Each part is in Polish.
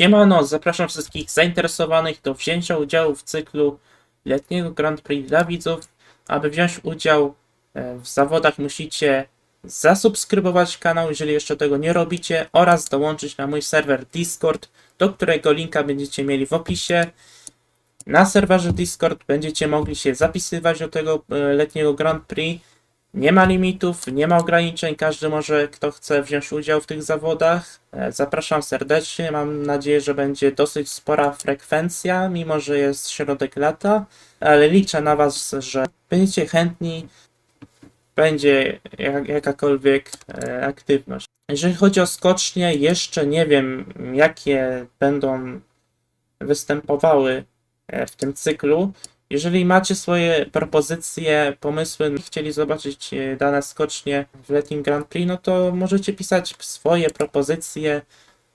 Siemano, zapraszam wszystkich zainteresowanych do wzięcia udziału w cyklu letniego Grand Prix dla widzów. Aby wziąć udział e, w zawodach musicie zasubskrybować kanał, jeżeli jeszcze tego nie robicie, oraz dołączyć na mój serwer Discord, do którego linka będziecie mieli w opisie. Na serwerze Discord będziecie mogli się zapisywać do tego e, letniego Grand Prix. Nie ma limitów, nie ma ograniczeń, każdy może, kto chce wziąć udział w tych zawodach. E, Zapraszam serdecznie, mam nadzieję, że będzie dosyć spora frekwencja, mimo że jest środek lata, ale liczę na Was, że będziecie chętni, będzie jak, jakakolwiek e, aktywność. Jeżeli chodzi o skocznie, jeszcze nie wiem, jakie będą występowały e, w tym cyklu. Jeżeli macie swoje propozycje, pomysły, chcieli zobaczyć e, dane skocznie w letnim Grand Prix, no to możecie pisać swoje propozycje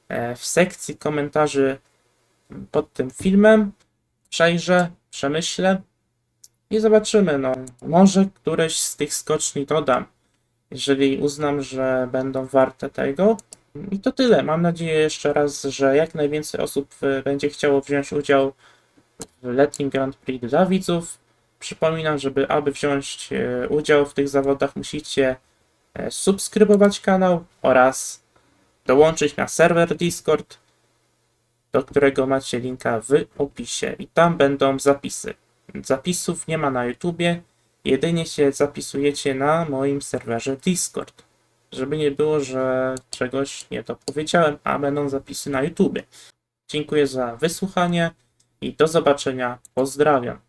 e, w sekcji komentarzy pod tym filmem. Przejrzę, przemyślę i zobaczymy. No, może któreś z tych skoczni dodam, jeżeli uznam, że będą warte tego. I to tyle. Mam nadzieję jeszcze raz, że jak najwięcej osób e, będzie chciało wziąć udział w letnim Grand Prix dla widzów. Przypominam, żeby aby wziąć e, udział w tych zawodach musicie e, subskrybować kanał oraz dołączyć na serwer Discord, do którego macie linka w opisie i tam będą zapisy. Zapisów nie ma na YouTubie, jedynie się zapisujecie na moim serwerze Discord. Żeby nie było, że czegoś nie dopowiedziałem, a będą zapisy na YouTubie. Dziękuję za wysłuchanie i do zobaczenia. Pozdrawiam.